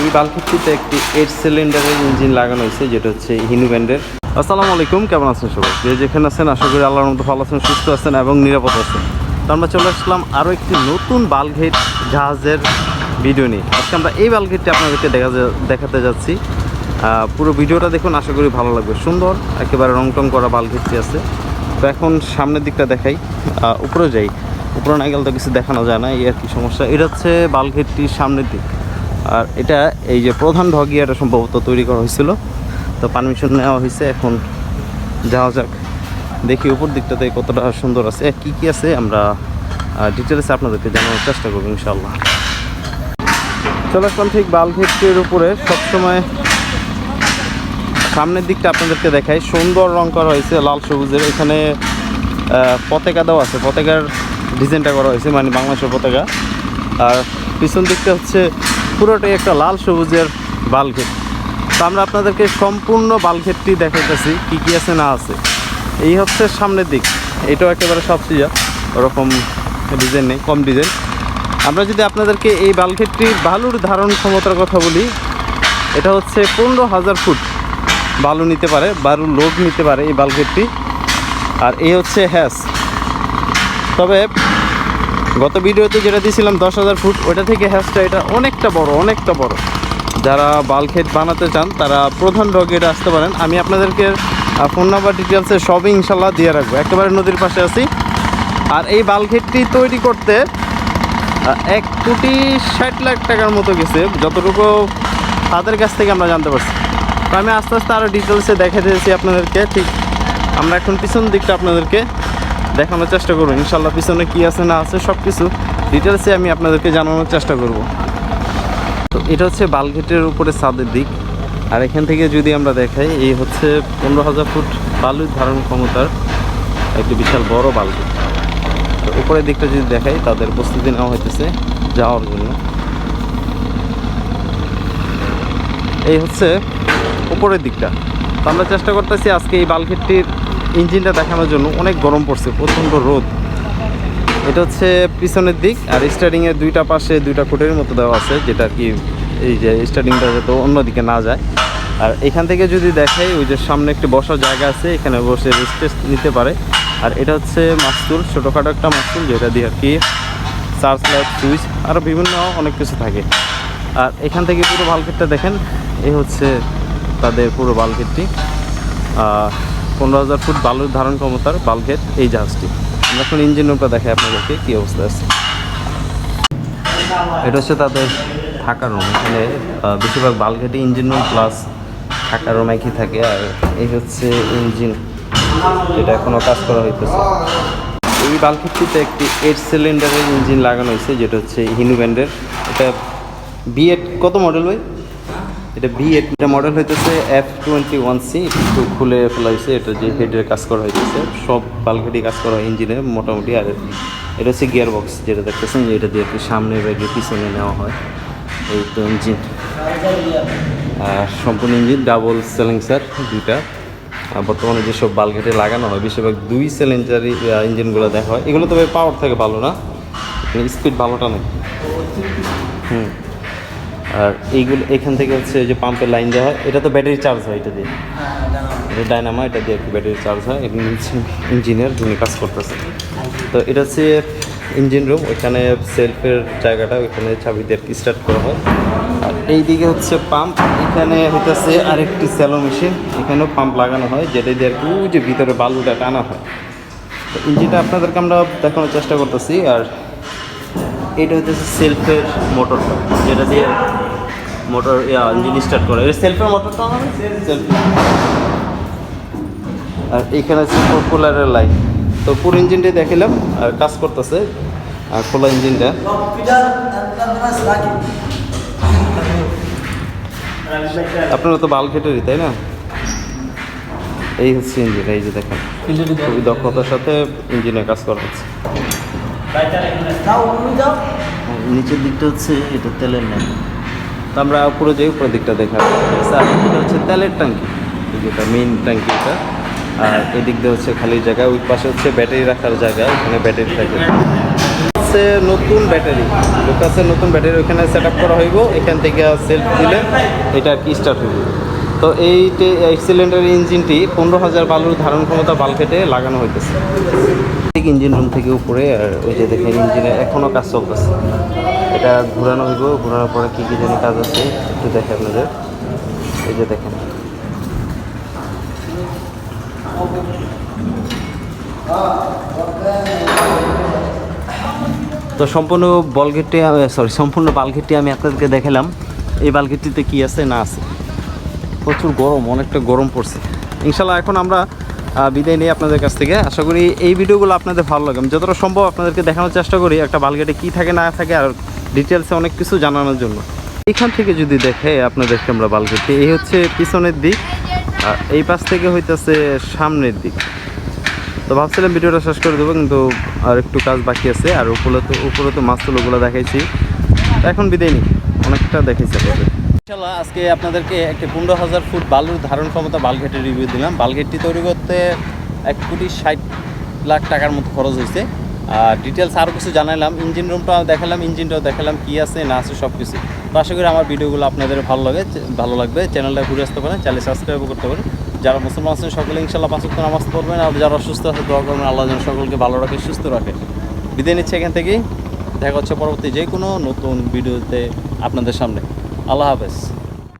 এই বালক্ষেত্রিতে একটি এইট সিলিন্ডারের ইঞ্জিন লাগানো হয়েছে, যেটা হচ্ছে হিনু ব্যান্ডের আসসালামু আলাইকুম, কেমন আছেন সবাই? যে যেখানে আছেন, আশা করি আল্লাহর মতো ভালো আছেন, সুস্থ আছেন এবং নিরাপদ আছেন। তো আমরা চলে আসলাম আরও একটি নতুন বালঘেট জাহাজের ভিডিও নিয়ে। আজকে আমরা এই বালঘেটটি আপনাদেরকে দেখা দেখাতে যাচ্ছি। পুরো ভিডিওটা দেখুন, আশা করি ভালো লাগবে। সুন্দর, একেবারে রং টং করা বালঘেটটি আছে। তো এখন সামনের দিকটা দেখাই। উপরে যাই। উপরে না গেলে তো কিছু দেখানো যায় না, এই আর কি সমস্যা। এটা হচ্ছে বালঘেটটির সামনের দিক। আর এটা এই যে প্রধান ঢগিয়াটা সম্ভবত তৈরি করা হয়েছিল। তো পারমিশন নেওয়া হয়েছে, এখন যাওয়া যাক। দেখি উপর দিকটাতে কতটা সুন্দর আছে। কি কি আছে? আমরা ডিটেলসে আপনাদেরকে জানানোর চেষ্টা করব ইনশাল্লাহ চলে আসলাম ঠিক বালঘেটের উপরে। সবসময় সামনের দিকটা আপনাদেরকে দেখাই। সুন্দর রং করা হয়েছে, লাল সবুজের। এখানে পতাকা দেওয়া আছে। পতাকার ডিজাইনটা করা হয়েছে মানে বাংলাদেশের পতাকা। আর পিছন দিকটা হচ্ছে পুরোটাই একটা লাল সবুজের বালঘেট। তো আমরা আপনাদেরকে সম্পূর্ণ বালঘেটটি দেখাইতেছি, কী কী আছে না আছে। এই হচ্ছে সামনের দিক। এটাও একেবারে সব সিজা ওরকম ডিজাইন নেই, কম ডিজাইন আমরা যদি আপনাদেরকে এই বালঘেটটির বালুর ধারণ ক্ষমতার কথা বলি, এটা হচ্ছে পনেরো হাজার ফুট বালু নিতে পারে বালুর লোড নিতে পারে এই বালঘেটটি। আর এই হচ্ছে হ্যাস। তবে গত ভিডিওতে যেটা দিয়েছিলাম দশ হাজার ফুট ওটা থেকে হ্যাসটা এটা অনেকটা বড় অনেকটা বড়। যারা বালঘেট বানাতে চান, তারা প্রধান রগেট আসতে পারেন। আমি আপনাদেরকে ফোন নাম্বার ডিটেলসে সবই ইনশাল্লাহ দিয়ে রাখব। একেবারে নদীর পাশে আছি। আর এই বালঘেটটি তৈরি করতে এক কোটি ষাট লাখ টাকার মতো গেছে। যতটুকু তাদের কাছ থেকে আমরা জানতে পারছি। তো আমি আস্তে আস্তে আরও ডিটেলসে দেখে দিয়েছি আপনাদেরকে। ঠিক, আমরা এখন পিছন দিকটা আপনাদেরকে দেখানোর চেষ্টা করব। ইনশাল্লাহ পিছনে কী আছে, না আছে সব কিছু ডিটেলসে আমি আপনাদেরকে জানানোর চেষ্টা করব। তো এটা হচ্ছে বালঘেটের উপরে ছাদের দিক। আর এখান থেকে যদি আমরা দেখাই, এই হচ্ছে পনেরো হাজার ফুট বালু ধারণ ক্ষমতার একটি বিশাল বড় বালঘেট। তো উপরের দিকটা যদি দেখাই, তাদের প্রস্তুতি নেওয়া হইতেছে যাওয়ার জন্য। এই হচ্ছে উপরের দিকটা। তো আমরা চেষ্টা করতেছি আজকে এই বালঘেটটির ইঞ্জিনটা দেখানোর জন্য অনেক গরম পড়ছে, প্রচণ্ড রোদ। এটা হচ্ছে পিছনের দিক, আর স্টার্টিংয়ের দুইটা পাশে দুইটা কোটের মতো দেওয়া আছে, যেটা কি এই যে স্টার্টিংটা যাতে অন্যদিকে না যায়। আর এখান থেকে যদি দেখাই, ওই যে সামনে একটি বসার জায়গা আছে, এখানে বসে রেস্ট নিতে পারে। আর এটা হচ্ছে মাস্তুল, ছোটোখাটো একটা মাস্তুল, যেটা দিয়ে আর কি চার্জ লাইট সুইচ আরও বিভিন্ন অনেক কিছু থাকে। আর এখান থেকে পুরো বালকেটটা দেখেন এই হচ্ছে তাদের পুরো বালকেটটি পনেরো হাজার ফুট বালুর ধারণ ক্ষমতার বালঘেট এই জাহাজটি। আমরা এখন ইঞ্জিন রুমটা দেখাই আপনাদেরকে কী অবস্থা আছে। এটা হচ্ছে তাদের থাকার রুম এখানে বেশিরভাগ বালঘেটে ইঞ্জিন রুম প্লাস থাকার রুম একই থাকে, আর এই হচ্ছে ইঞ্জিন, এটা এখনও কাজ করা হইতেছে। এই বালঘেটটিতে একটি এইট সিলিন্ডারের ইঞ্জিন লাগানো হয়েছে যেটা হচ্ছে হিনু ব্যান্ডের এটা বিএড কত মডেল ভাই? এটা বি এটা মডেল হইতেছে এফ টোয়েন্টি ওয়ান সি একটু খুলে ফেলা হয়েছে এটা যে হেডের কাজ করা হইতেছে। সব বালঘাটি কাজ করা হয় ইঞ্জিনে মোটামুটি আর এটা হচ্ছে গিয়ার বক্স যেটা দেখতেছেন যে এটা দিয়ে একটু সামনে ব্যাগে পিছনে নেওয়া হয়। এই তো ইঞ্জিন আর সম্পূর্ণ ইঞ্জিন ডাবল সেলেন্সার দুইটা। বর্তমানে যেসব বালঘেটে লাগানো হয়, বেশিরভাগ দুই সিলিন্ডারি ইঞ্জিনগুলো দেখা হয়। এগুলো তবে পাওয়ার থাকে ভালো না স্পিড ভালোটা নেই। হুম। আর এইগুলো এখান থেকে হচ্ছে যে পাম্পের লাইন দেওয়া হয় এটা তো ব্যাটারি চার্জ হয় এটা দিয়ে। এটা ডায়নামা এটা দিয়ে একটু ব্যাটারি চার্জ হয় হচ্ছে ইঞ্জিনিয়ার যিনি কাজ করতেছে। তো এটা হচ্ছে ইঞ্জিন রুম ওইখানে সেলফের জায়গাটা ওইখানে চাবি দিয়ে স্টার্ট করা হয়। আর এই দিকে হচ্ছে পাম্প এখানে হইতেছে আরেকটি স্যালো মেশিন এখানেও পাম্প লাগানো হয় যেটা দিয়ে আর কি যে ভিতরে বালুটা টানা হয়। তো ইঞ্জিনটা আপনাদেরকে আমরা দেখানোর চেষ্টা করতেছি আর এটা হচ্ছে সেলফের মোটর যেটা দিয়ে মোটর ইঞ্জিন স্টার্ট করে। এটা সেলফের মোটরটা সেলফ আর এখানে হচ্ছে কুলারের লাইন তো পুরো ইঞ্জিনটাই দেখিলাম আর কাজ করতেছে আর খোলা ইঞ্জিনটা আপনারা তো বাল খেটেরই তাই না? এই হচ্ছে ইঞ্জিন এই যে দেখেন। খুবই দক্ষতার সাথে ইঞ্জিনে কাজ করা হচ্ছে। নিচের দিকটা হচ্ছে এটা তেলের নেই তো আমরা উপরে যাই, উপরের দিকটা দেখা এটা হচ্ছে তেলের ট্যাঙ্কি। যেটা মেইন ট্যাঙ্কি এটা। আর এদিক দিয়ে হচ্ছে খালি জায়গা, ওই পাশে হচ্ছে ব্যাটারি রাখার জায়গা, ওখানে ব্যাটারি থাকে। নতুন ব্যাটারি লুকাসের নতুন ব্যাটারি ওইখানে সেট আপ করা হইব। এখান থেকে সেলফ দিলে এটা আর কি স্টার্ট হইব। তো এই সিলিন্ডার ইঞ্জিনটি পনেরো হাজার বালুর ধারণ ক্ষমতা বালকেটে লাগানো হইতেছে। ঠিক ইঞ্জিন রুম থেকে উপরে, আর ওই যে দেখেন ইঞ্জিনে এখনও কাজ চলতেছে। এটা ঘোরানো হইব, ঘোরানোর পরে কী কী জানি কাজ আছে, একটু দেখে আপনাদের। এই যে দেখেন। তো সম্পূর্ণ বলগেটটি সরি সম্পূর্ণ বালগেটটি আমি আপনাদেরকে দেখালাম, এই বালগেটটিতে কি আছে না আছে। প্রচুর গরম, অনেকটা গরম পড়ছে। ইনশাল্লাহ এখন আমরা বিদায় নিই আপনাদের কাছ থেকে। আশা করি এই ভিডিওগুলো আপনাদের ভালো লাগে। আমি যতটা সম্ভব আপনাদেরকে দেখানোর চেষ্টা করি, একটা বালগেটে কী থাকে, না থাকে, আর ডিটেলসে অনেক কিছু জানানোর জন্য। এখান থেকে যদি দেখে আপনাদেরকে আমরা বালগেটটি এই হচ্ছে পিছনের দিক, আর এই পাশ থেকে হইতেছে সামনের দিক। তো ভাবছিলাম ভিডিওটা শেষ করে দেবো, কিন্তু আর একটু কাজ বাকি আছে, আর উপরে তো উপরে তো মাছ তুলোগুলো দেখাইছি। এখন বিদায় নিই। অনেকটা দেখাইছি আপনাদের। ইনশাল্লাহ আজকে আপনাদেরকে একটি পনেরো হাজার ফুট বালুর ধারণ ক্ষমতা বালঘেটের রিভিউ দিলাম। বালঘেটটি তৈরি করতে এক কোটি ষাট লাখ টাকার মতো খরচ হয়েছে। আর ডিটেলস আরও কিছু জানালাম ইঞ্জিন রুমটা দেখালাম ইঞ্জিনটাও দেখালাম, কী আছে, না আছে সব কিছু তো আশা করি আমার ভিডিওগুলো আপনাদের ভালো লাগে ভালো লাগবে। চ্যানেলটা ঘুরে আসতে পারেন চ্যানেল সাবস্ক্রাইবও করতে পারেন। যারা মুসলমান আছেন, সকলে ইনশাল্লাহ পাঁচ ওয়াক্ত নামাজ পড়বেন। আর যারা অসুস্থ আছে, দোয়া করবেন, আল্লাহ যেন সকলকে ভালো রাখে, সুস্থ রাখে। বিদায় নিচ্ছে এখান থেকেই। দেখা হচ্ছে পরবর্তী যে কোনো নতুন ভিডিওতে আপনাদের সামনে। আল্লাহ হাফেজ